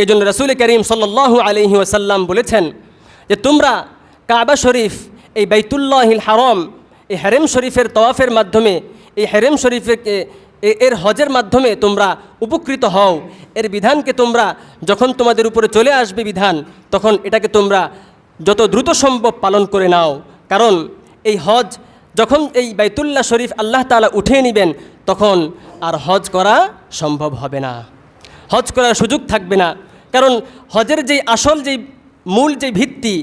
এই জন্য রসুল করিম সাল্লু আলহি ওসাল্লাম বলেছেন যে তোমরা কাবা শরীফ, এই বাইতুল্লাহিল হারম, এই হ্যারেম শরীফের তওয়াফের মাধ্যমে, এই হ্যারেম শরীফের এর হজের মাধ্যমে তোমরা উপকৃত হও। এর বিধানকে তোমরা যখন তোমাদের উপরে চলে আসবে বিধান, তখন এটাকে তোমরা যত দ্রুত সম্ভব পালন করে নাও। কারণ এই হজ, যখন এই বাইতুল্লাহ শরীফ আল্লাহ তাআলা উঠিয়ে নেবেন, তখন আর হজ করা সম্ভব হবে না। হজ করার সুযোগ থাকবে না। কারণ হজের যেই আসল যেই মূল যেই ভিত্তি,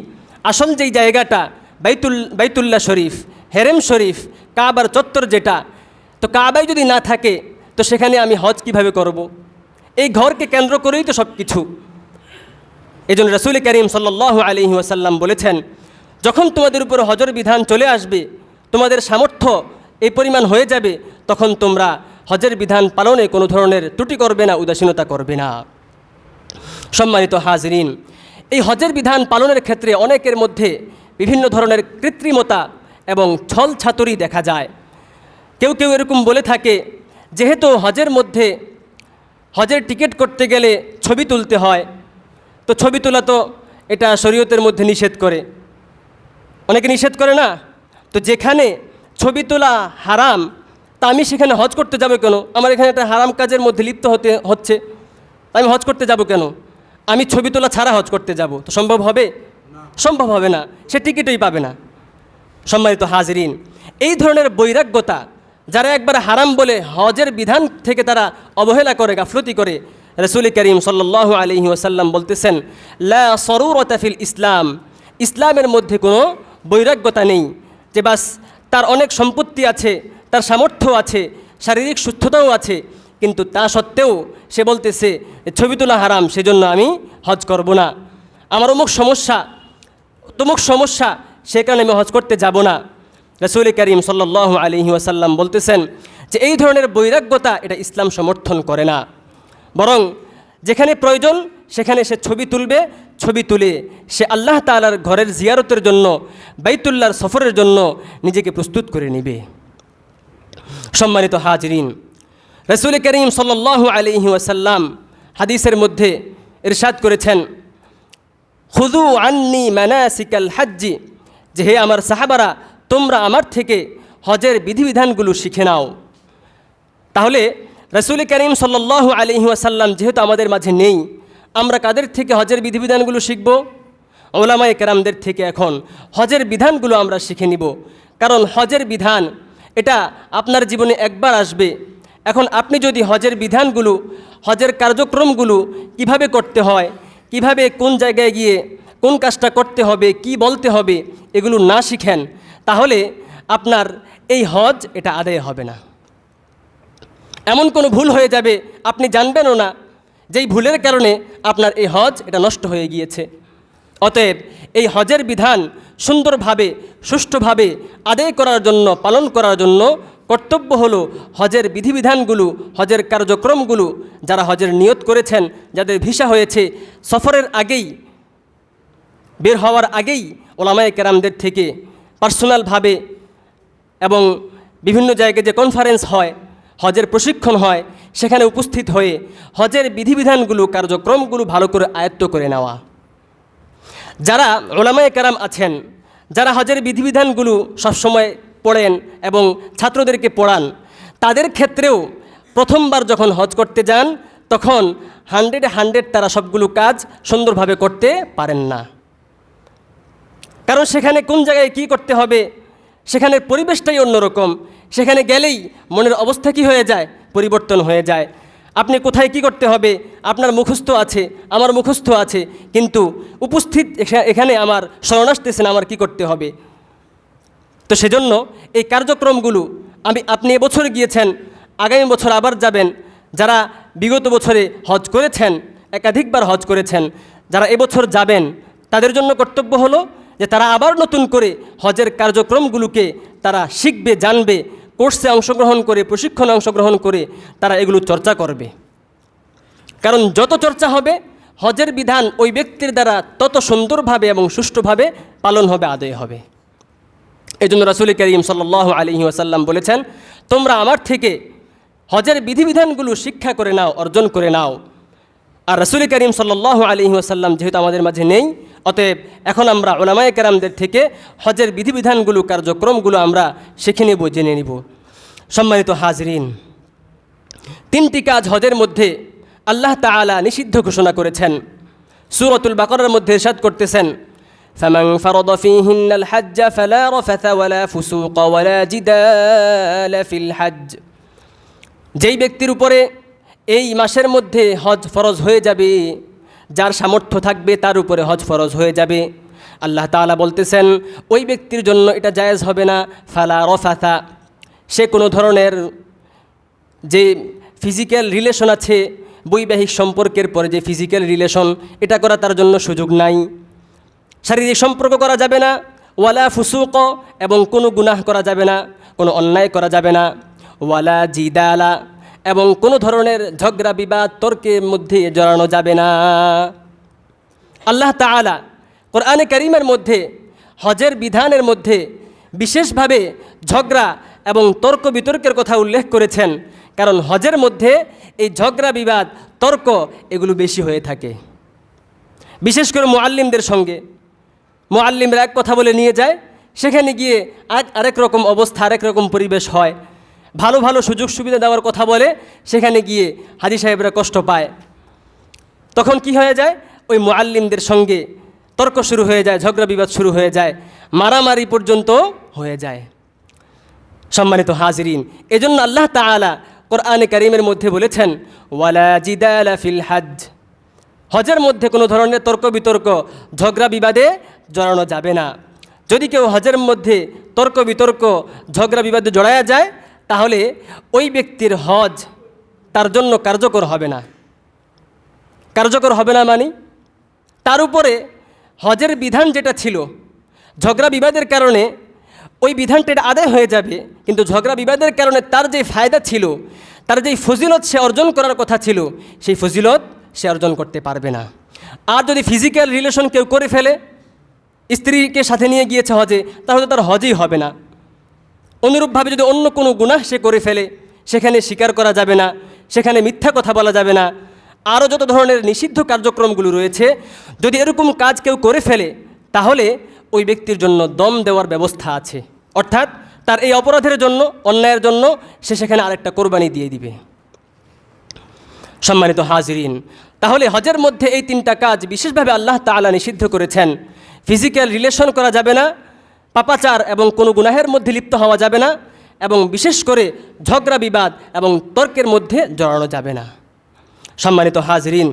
আসল যেই জায়গাটা, বাইতুল, বাইতুল্লাহ শরীফ, হেরেম শরীফ, কাবার চত্বর যেটা, তো কাবাই যদি না থাকে, তো সেখানে আমি হজ কীভাবে করব। এই ঘরকে কেন্দ্র করেই তো সব কিছু এই জন্য রসুল করিম সাল্লাহ আলহি ওয়াসাল্লাম বলেছেন, যখন তোমাদের উপর হজর বিধান চলে আসবে, তোমাদের সামর্থ্য এই পরিমাণ হয়ে যাবে, তখন তোমরা হজের বিধান পালনে কোনো ধরনের ত্রুটি করবে না, উদাসীনতা করবে না সম্মানিত হাজরিন, এই হজের বিধান পালনের ক্ষেত্রে অনেকের মধ্যে বিভিন্ন ধরনের কৃত্রিমতা এবং ছল ছাতুরি দেখা যায়। কেউ কেউ এরকম বলে থাকে, যেহেতু হজের মধ্যে হজের টিকিট করতে গেলে ছবি তুলতে হয়, তো ছবি তোলা তো এটা শরীয়তের মধ্যে নিষেধ করে। অনেকে নিষেধ করে না? তো যেখানে ছবি তোলা হারাম, তা আমি সেখানে হজ করতে যাব কেন? আমার এখানে একটা হারাম কাজের মধ্যে লিপ্ত হতে হচ্ছে। আমি হজ করতে যাব কেন? আমি ছবি তোলা ছাড়া হজ করতে যাব। তো সম্ভব হবে? সম্ভব হবে না। সে টিকিটই পাবে না। সম্মানিত হাজরিন, এই ধরনের বৈরাগ্যতা যারা একবার হারাম বলে হজের বিধান থেকে তারা অবহেলা করে, গাফলতি করে, রসুল করিম সাল্লাহ আলহি ওসাল্লাম বলতেছেন, লা সরুরতাফিল ইসলাম। ইসলামের মধ্যে কোনো বৈরাগ্যতা নেই যে বাস তার অনেক সম্পত্তি আছে, তার সামর্থ্য আছে, শারীরিক সুস্থতাও আছে কিন্তু তা সত্ত্বেও সে বলতেছে, ছবি তোলা হারাম, সেজন্য আমি হজ করব না। আমার অমুক সমস্যা, তমুক সমস্যা, সে কারণে আমি হজ করতে যাব না। রসুল করিম সাল্লাহ আলহি ওয়াসাল্লাম বলতেছেন যে, এই ধরনের বৈরাগ্যতা এটা ইসলাম সমর্থন করে না। বরং যেখানে প্রয়োজন, সেখানে সে ছবি তুলবে, ছবি তুলে সে আল্লাহ তালার ঘরের জিয়ারতের জন্য বাইতুল্লার সফরের জন্য নিজেকে প্রস্তুত করে নিবে। সম্মানিত হাজরিন রসুল করিম সাল্লাহ আলহি ওয়াসাল্লাম হাদিসের মধ্যে ইরশাদ করেছেন খুদু আন্নি ম্যানাসিকাল হাজ্জি যে হে আমার সাহাবারা, তোমরা আমার থেকে হজের বিধিবিধানগুলো শিখে নাও। তাহলে রসুল করিম সাল্লাহ আলহি আসাল্লাম যেহেতু আমাদের মাঝে নেই, আমরা কাদের থেকে হজের বিধিবিধানগুলো শিখব? ওলামায় কেরামদের থেকে এখন হজের বিধানগুলো আমরা শিখে নিব। কারণ হজের বিধান, এটা আপনার জীবনে একবার আসবে। এখন আপনি যদি হজের বিধানগুলো, হজের কার্যক্রমগুলো কীভাবে করতে হয়, কীভাবে কোন জায়গায় গিয়ে কোন কাজটা করতে হবে, কি বলতে হবে, এগুলো না শিখেন, তাহলে আপনার এই হজ এটা আদায় হবে না। এমন কোনো ভুল হয়ে যাবে, আপনি জানবেনও না, যেই ভুলের কারণে আপনার এই হজ এটা নষ্ট হয়ে গিয়েছে। অতএব এই হজের বিধান সুন্দরভাবে, সুষ্ঠুভাবে আদায় করার জন্য, পালন করার জন্য কর্তব্য হলো হজের বিধিবিধানগুলো, হজের কার্যক্রমগুলো যারা হজের নিয়ত করেছেন, যাদের ভিসা হয়েছে, সফরের আগেই, বের হওয়ার আগেই ওলামায় কেরামদের থেকে পার্সোনালভাবে এবং বিভিন্ন জায়গায় যে কনফারেন্স হয়, হজের প্রশিক্ষণ হয়, সেখানে উপস্থিত হয়ে হজের বিধিবিধানগুলো, কার্যক্রমগুলো ভালো করে আয়ত্ত করে নেওয়া। যারা ওলামায় কেরাম আছেন, যারা হজের বিধিবিধানগুলো সবসময় পড়েন এবং ছাত্রদেরকে পড়ান, তাদের ক্ষেত্রেও প্রথমবার যখন হজ করতে যান, তখন হান্ড্রেডে হান্ড্রেড তারা সবগুলো কাজ সুন্দরভাবে করতে পারেন না। কারণ সেখানে কোন জায়গায় কি করতে হবে সেখানের পরিবেশটাই অন্যরকম, সেখানে গেলেই মনের অবস্থা কি হয়ে যায়, পরিবর্তন হয়ে যায়। আপনি কোথায় কি করতে হবে, আপনার মুখস্থ আছে, আমার মুখস্থ আছে, কিন্তু উপস্থিত এখা- এখানে আমার স্মরণ আসতেছে না, আমার কি করতে হবে? তো সেজন্য এই কার্যক্রমগুলো আমি আপনি এবছর গিয়েছেন, আগামী বছর আবার যাবেন। যারা বিগত বছরে হজ করেছেন, একাধিকবার হজ করেছেন, যারা এবছর যাবেন, তাদের জন্য কর্তব্য হলো যে তারা আবার নতুন করে হজের কার্যক্রমগুলোকে তারা শিখবে, জানবে, কোর্সে অংশগ্রহণ করে, প্রশিক্ষণে অংশগ্রহণ করে তারা এগুলো চর্চা করবে। কারণ যত চর্চা হবে, হজের বিধান ওই ব্যক্তির দ্বারা তত সুন্দরভাবে এবং সুষ্ঠুভাবে পালন হবে, আদায় হবে। এই জন্য রাসুল করিম সাল্লাহ আলহি আসাল্লাম বলেছেন, তোমরা আমার থেকে হজের বিধিবিধানগুলো শিক্ষা করে নাও, অর্জন করে নাও। আর রসুল করিম সাল্লাহ আলী ওসাল্লাম যেহেতু আমাদের মাঝে নেই, অতএব এখন আমরা ওলামায় কেরামদের থেকে হজের বিধিবিধানগুলো, কার্যক্রমগুলো আমরা শিখে নেব, জেনে নিব। সম্মানিত হাজরিন, তিনটি কাজ হজের মধ্যে আল্লাহ তাআলা নিষিদ্ধ ঘোষণা করেছেন। সুরতুল বাকরার মধ্যে ইরশাদ করতেছেন فمن فرض فيهن الحج فلا رفث ولا فسوق ولا جدال في الحج যেই ব্যক্তির উপরে এই মাসের মধ্যে হজ ফরজ হয়ে যাবে যার সামর্থ্য থাকবে তার উপরে হজ ফরজ হয়ে যাবে আল্লাহ তাআলা বলতেছেন ওই ব্যক্তির জন্য এটা জায়েজ হবে না ফালা রফাথা সে কোনো ধরনের যে ফিজিক্যাল রিলেশন আছে বৈবাহিক সম্পর্কের পরে যে ফিজিক্যাল রিলেশন এটা করা তার জন্য সুযোগ নাই শারীরিক সম্পর্ক করা যাবে না, ওয়ালা ফুসুক এবং কোনো গুনাহ করা যাবে না, কোনো অন্যায় করা যাবে না, ওয়ালা জিদালা এবং কোনো ধরনের ঝগড়া, বিবাদ, তর্কের মধ্যে জড়ানো যাবে না। আল্লাহ তাআলা কোরআনে করিমের মধ্যে, হজের বিধানের মধ্যে বিশেষভাবে ঝগড়া এবং তর্ক বিতর্কের কথা উল্লেখ করেছেন, কারণ হজের মধ্যে এই ঝগড়া, বিবাদ, তর্ক এগুলো বেশি হয়ে থাকে। বিশেষ করে মোয়াল্লিমদের সঙ্গে মোয়াল্লিমরা এক কথা বলে নিয়ে যায়, সেখানে গিয়ে এক আরেক রকম অবস্থা, আরেক রকম পরিবেশ হয়। ভালো ভালো সুযোগ সুবিধা দেওয়ার কথা বলে, সেখানে গিয়ে হাজি সাহেবরা কষ্ট পায়। তখন কি হয়ে যায়? ওই মোয়াল্লিমদের সঙ্গে তর্ক শুরু হয়ে যায়, ঝগড়া বিবাদ শুরু হয়ে যায়, মারামারি পর্যন্ত হয়ে যায়। সম্মানিত হাজরিন, এজন্য আল্লাহ তাআলা কোরআনে করিমের মধ্যে বলেছেন, ওয়ালা ফিল হাজ হজের মধ্যে কোনো ধরনের তর্ক বিতর্ক, ঝগড়া বিবাদে জড়ানো যাবে না। যদি কেউ হজের মধ্যে তর্ক বিতর্ক, ঝগড়া বিবাদে জড়ায়া যায়, তাহলে ওই ব্যক্তির হজ তার জন্য কার্যকর হবে না। কার্যকর হবে না মানে? তার উপরে হজের বিধান যেটা ছিল, ঝগড়া বিবাদের কারণে ওই বিধানটা এটা আদায় হয়ে যাবে, কিন্তু ঝগড়া বিবাদের কারণে তার যে ফায়দা ছিল, তার যেই ফজিলত সে অর্জন করার কথা ছিল, সেই ফজিলত সে অর্জন করতে পারবে না। আর যদি ফিজিক্যাল রিলেশন কেউ করে ফেলে স্ত্রীকে সাথে নিয়ে গিয়েছে হজে, তাহলে তার হজই হবে না। অনুরূপভাবে যদি অন্য কোনো গুনাহ সে করে ফেলে, সেখানে স্বীকার করা যাবে না, সেখানে মিথ্যা কথা বলা যাবে না। আরও যত ধরনের নিষিদ্ধ কার্যক্রমগুলো রয়েছে, যদি এরকম কাজ কেউ করে ফেলে, তাহলে ওই ব্যক্তির জন্য দম দেওয়ার ব্যবস্থা আছে। অর্থাৎ তার এই অপরাধের জন্য, অন্যায়ের জন্য, সে সেখানে আরেকটা কোরবানি দিয়ে দিবে। সম্মানিত হাজরিন, তাহলে হজের মধ্যে এই তিনটা কাজ বিশেষভাবে আল্লাহ তাআলা নিষিদ্ধ করেছেন। ফিজিক্যাল রিলেশন করা যাবে না, পাপাচার এবং কোনো গুনাহের মধ্যে লিপ্ত হওয়া যাবে না, এবং বিশেষ করে ঝগড়া, বিবাদ এবং তর্কের মধ্যে জড়ানো যাবে না। সম্মানিত হাজরিন,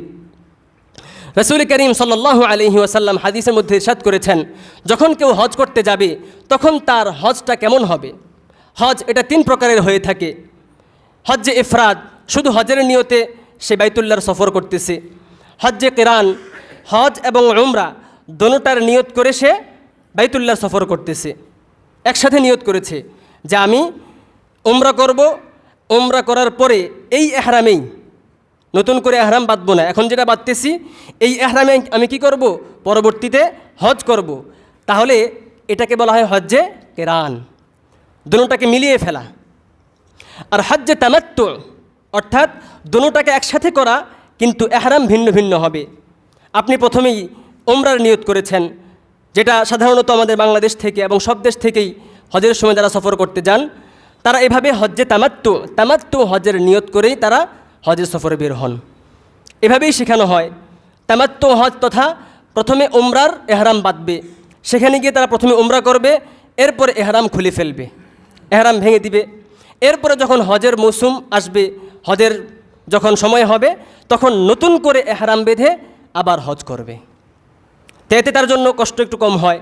রসুল করিম সাল্লাহ আলহি ওয়াসাল্লাম হাদিসের মধ্যে ইরশাদ করেছেন, যখন কেউ হজ করতে যাবে, তখন তার হজটা কেমন হবে? হজ এটা তিন প্রকারের হয়ে থাকে। হজ্জে ইফরাদ শুধু হজের নিয়তে সে বাইতুল্লার সফর করতেছে। হজ্জে কেরান, হজ এবং উমরা দোনোটার নিয়ত করে সে বাইতুল্লাহ সফর করতেছে। একসাথে নিয়ত করেছে যে আমি ওমরা করব। ওমরা করার পরে এই এহরামেই, নতুন করে এহরাম বাঁধবো না। এখন যেটা বাঁধতেছি, এই এহরামে আমি কি করব? পরবর্তীতে হজ করব। তাহলে এটাকে বলা হয় হজ্জে কেরান। দুটাকে মিলিয়ে ফেলা। আর হজ্জে তামাত্তু, অর্থাৎ দুটাকে একসাথে করা কিন্তু এহরাম ভিন্ন ভিন্ন হবে। আপনি প্রথমেই ওমরার নিয়ত করেছেন, যেটা সাধারণত আমাদের বাংলাদেশ থেকে এবং সব দেশ থেকেই হজের সময় যারা সফর করতে যান, তারা এভাবে হজ্জে তামাত্তু তামাত্তু হজের নিয়ত করেই তারা হজের সফরে বের হন। এভাবেই শেখানো হয়, তামাত্তু হজ তথা প্রথমে ওমরার এহরাম বাঁধবে, সেখানে গিয়ে তারা প্রথমে ওমরা করবে, এরপরে এহরাম খুলে ফেলবে, এহরাম ভেঙে দিবে। এরপরে যখন হজের মৌসুম আসবে, হজের যখন সময় হবে, তখন নতুন করে এহরাম বেঁধে আবার হজ করবে। তো এতে তার জন্য কষ্ট একটু কম হয়।